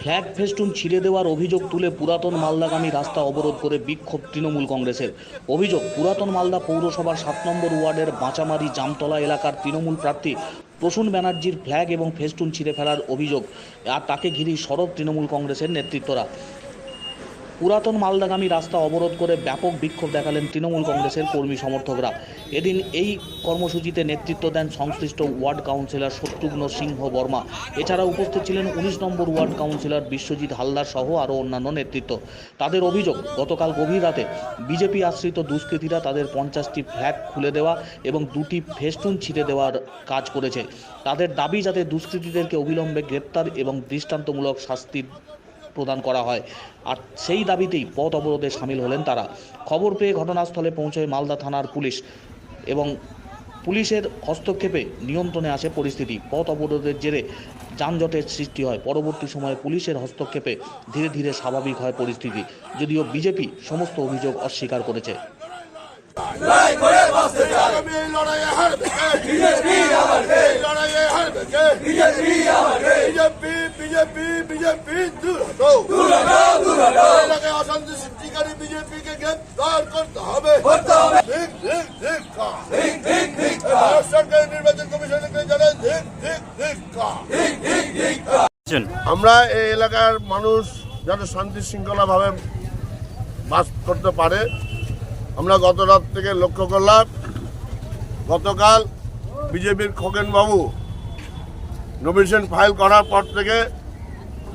Flag festoon ছিঁড়ে দেওয়ার অভিযোগ তুলে পুরাতন মালদাগামী রাস্তা অবরোধ করে বিক্ষোভ তৃণমূল কংগ্রেসের। অভিযোগ, পুরাতন মালদা পৌরসভার সাত নম্বর ওয়ার্ডের বাঁচামারি জামতলা এলাকার তৃণমূল প্রার্থী প্রসূন ব্যানার্জির ফ্ল্যাগ এবং ফেস্টুন ছিঁড়ে ফেলার অভিযোগ, আর তাকে ঘিরেই সরব তৃণমূল কংগ্রেসের নেতৃত্বরা। পুরাতন মালদাগামী রাস্তা অবরোধ করে ব্যাপক বিক্ষোভ দেখালেন তৃণমূল কংগ্রেসের কর্মী সমর্থকরা। এদিন এই কর্মসূচিতে নেতৃত্ব দেন সংশ্লিষ্ট ওয়ার্ড কাউন্সিলর শত্রুঘ্ন সিংহ বর্মা। এছাড়া উপস্থিত ছিলেন উনিশ নম্বর ওয়ার্ড কাউন্সিলর বিশ্বজিৎ হালদার সহ আরও অন্যান্য নেতৃত্ব। তাদের অভিযোগ, গতকাল গভীর রাতে বিজেপি আশ্রিত দুষ্কৃতীরা তাদের পঞ্চাশটি ফ্ল্যাগ খুলে দেওয়া এবং দুটি ফেস্টুন ছিঁড়ে দেওয়ার কাজ করেছে। তাদের দাবি, যাতে দুষ্কৃতীদেরকে অবিলম্বে গ্রেপ্তার এবং দৃষ্টান্তমূলক শাস্তির প্রদান করা হয়। আর সেই দাবিতেই পথ অবরোধে সামিল হলেন তারা। খবর পেয়ে ঘটনাস্থলে পৌঁছয় মালদা থানার পুলিশ এবং পুলিশের হস্তক্ষেপে নিয়ন্ত্রণে আসে পরিস্থিতি। পথ অবরোধের জেরে যানজটের সৃষ্টি হয়। পরবর্তী সময়ে পুলিশের হস্তক্ষেপে ধীরে ধীরে স্বাভাবিক হয় পরিস্থিতি। যদিও বিজেপি সমস্ত অভিযোগ অস্বীকার করেছে? বিজেপি বিজেপি বিজেপি বিজেপিকে গ্রেপ্তার করতে হবে। ঠিক ঠিক ঠিক কা। ভারত সরকারের নির্বাচন কমিশনকে জানাই ঠিক ঠিক ঠিক কা। আমরা এই এলাকার মানুষ যাতে শান্তি শৃঙ্খলা ভাবে বাস করতে পারে আমরা গত রাত থেকে লক্ষ্য করলাম গতকাল বিজেপির খোকেনবাবু নমিনেশন ফাইল করার পর থেকে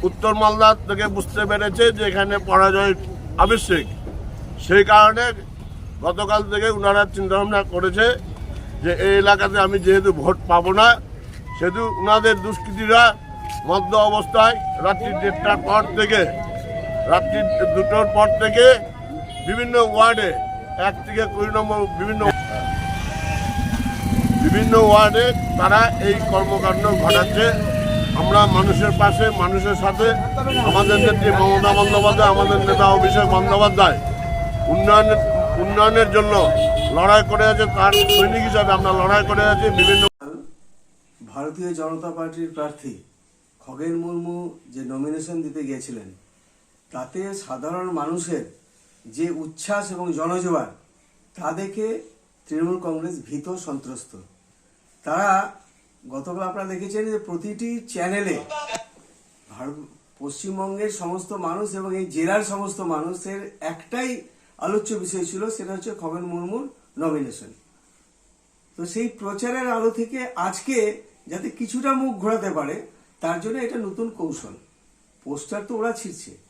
উত্তর মালদা থেকে বুঝতে পেরেছে যে এখানে পরাজয় আবশ্যিক। সেই কারণে গতকাল থেকে ওনারা চিন্তাভাবনা করেছে যে এই এলাকাতে আমি যেহেতু ভোট পাবো না, সেহেতু ওনাদের দুষ্কৃতীরা মধ্য অবস্থায় রাত্রি দেড়টার পর থেকে, রাত্রি দুটোর পর থেকে বিভিন্ন ওয়ার্ডে, এক থেকে কুড়ি নম্বর বিভিন্ন বিভিন্ন ওয়ার্ডে তারা এই কর্মকাণ্ড ঘটাচ্ছে। আমরা মানুষের পাশে, মানুষের সাথে, আমাদের নেত্রী মমতা বন্দ্যোপাধ্যায়, আমাদের নেতা অভিষেক বন্দ্যোপাধ্যায় উন্নয়নের উন্নয়নের জন্য লড়াই করে আছে, তার সৈনিক হিসাবে আমরা লড়াই করে আছি, বিভিন্ন ভারতীয় জনতা পার্টির প্রার্থী খগেন মুর্মু যে নমিনেশন দিতে গিয়েছিলেন, তাতে সাধারণ মানুষের যে উচ্ছ্বাস এবং জনজোয়ার, তা দেখে তৃণমূল কংগ্রেস ভীত সন্ত্রস্ত। তারা গতকাল আপনারা দেখেছেন যে প্রতিটি চ্যানেলে ভারত পশ্চিমবঙ্গের সমস্ত মানুষ এবং এই জেলার সমস্ত মানুষের একটাই আলোচ্য বিষয় ছিল, সেটা হচ্ছে খগেন মুর্মুর নমিনেশন তো সেই প্রচারের আলো থেকে আজকে যাতে কিছুটা মুখ ঘোরাতে পারে, তার জন্য এটা নতুন কৌশল। পোস্টার তো ওরা ছিঁড়ছে।